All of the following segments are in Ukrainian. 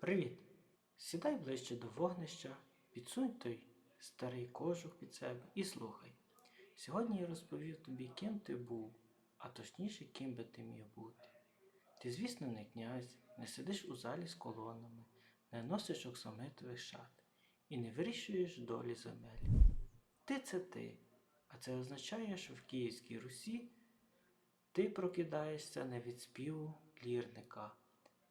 Привіт! Сідай ближче до вогнища, підсунь той старий кожух під себе і слухай. Сьогодні я розповів тобі, ким ти був, а точніше, ким би ти міг бути. Ти, звісно, не князь, не сидиш у залі з колонами, не носиш оксамитових шат і не вирішуєш долі земель. Ти це ти, а це означає, що в Київській Русі ти прокидаєшся не від співу лірника,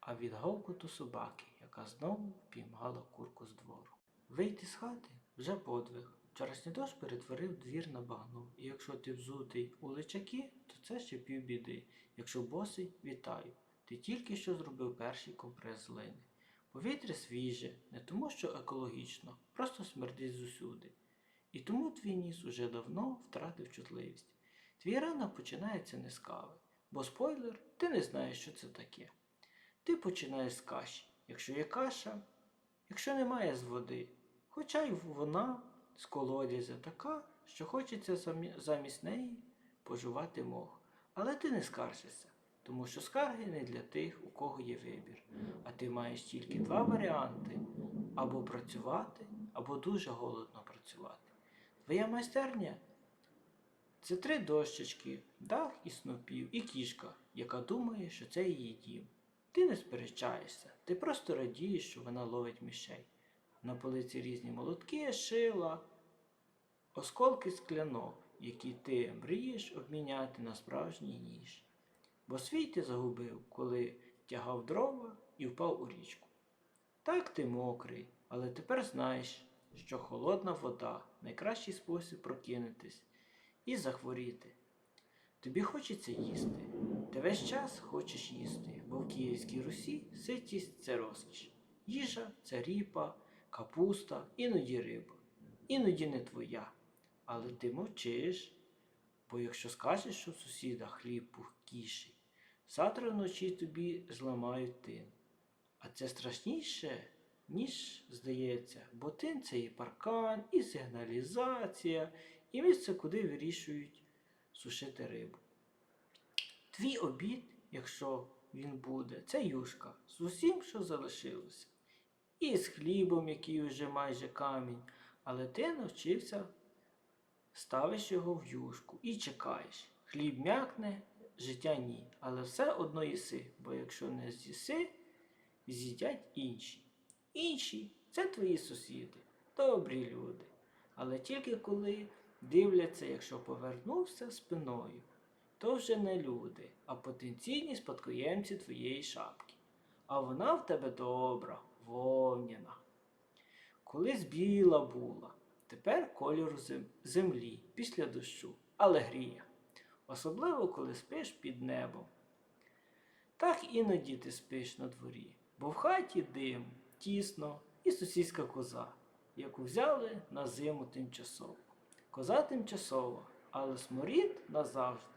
а від гавкоту собаки, яка знову впіймала курку з двору. Вийти з хати вже подвиг. Вчорашній дощ перетворив двір на багну, і якщо ти взутий у личаки, то це ще півбіди. Якщо босий, вітаю. Ти тільки що зробив перший компрес з лини. Повітря свіже, не тому, що екологічно, просто смердить зусюди. І тому твій ніс уже давно втратив чутливість. Твій ранок починається не з кави, бо спойлер, ти не знаєш, що це таке. Ти починаєш з каші, якщо є каша, якщо немає з води. Хоча й вона з колодязя така, що хочеться замість неї пожувати мох. Але ти не скаржишся, тому що скарги не для тих, у кого є вибір. А ти маєш тільки два варіанти: або працювати, або дуже голодно працювати. Твоя майстерня це три дощечки, дах і снопів, і кішка, яка думає, що це її дім. Ти не сперечаєшся, ти просто радієш, що вона ловить мишей. На полиці різні молотки, шила, осколки склянок, які ти мрієш обміняти на справжній ніж. Бо свій ти загубив, коли тягав дрова і впав у річку. Так ти мокрий, але тепер знаєш, що холодна вода найкращий спосіб прокинутись і захворіти. Тобі хочеться їсти. Ти весь час хочеш їсти, бо в Київській Русі ситість це розкіш. Їжа це ріпа, капуста, іноді риба. Іноді не твоя. Але ти мовчиш, бо якщо скажеш, що сусіда хліб пухкіший, завтра вночі тобі зламають тин. А це страшніше, ніж здається, бо тин це і паркан, і сигналізація, і місце, куди вирішують сушити рибу. Твій обід, якщо він буде, це юшка з усім, що залишилося. І з хлібом, який вже майже камінь, але ти навчився, ставиш його в юшку і чекаєш. Хліб м'якне, життя ні, але все одно їси, бо якщо не з'їси, з'їдять інші. Інші це твої сусіди, добрі люди. Але тільки коли дивляться, якщо повернувся спиною, то вже не люди, а потенційні спадкоємці твоєї шапки. А вона в тебе добра, вовняна. Колись біла була, тепер кольору зем- землі після дощу, але гріє. Особливо, коли спиш під небом. Так іноді ти спиш на дворі, бо в хаті дим, тісно і сусідська коза, яку взяли на зиму тимчасово. Коза тимчасова, але сморід назавжди.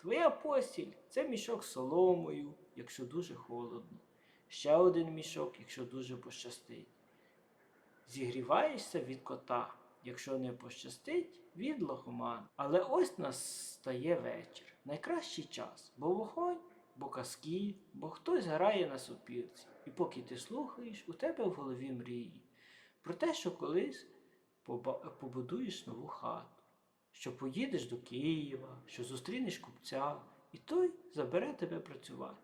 Твоя постіль це мішок з соломою, якщо дуже холодно. Ще один мішок, якщо дуже пощастить. Зігріваєшся від кота, якщо не пощастить, від лохомана. Але ось настає вечір. Найкращий час, бо вогонь, бо казки, бо хтось грає на сопілці. І поки ти слухаєш, у тебе в голові мрії про те, що колись побудуєш нову хату, що поїдеш до Києва, що зустрінеш купця, і той забере тебе працювати,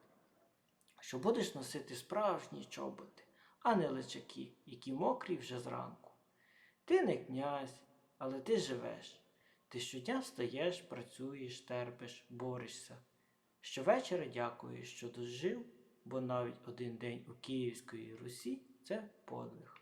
що будеш носити справжні чоботи, а не личаки, які мокрі вже зранку. Ти не князь, але ти живеш. Ти щодня встаєш, працюєш, терпиш, борешся. Щовечора дякуєш, що дожив, бо навіть один день у Київської Русі це подвиг.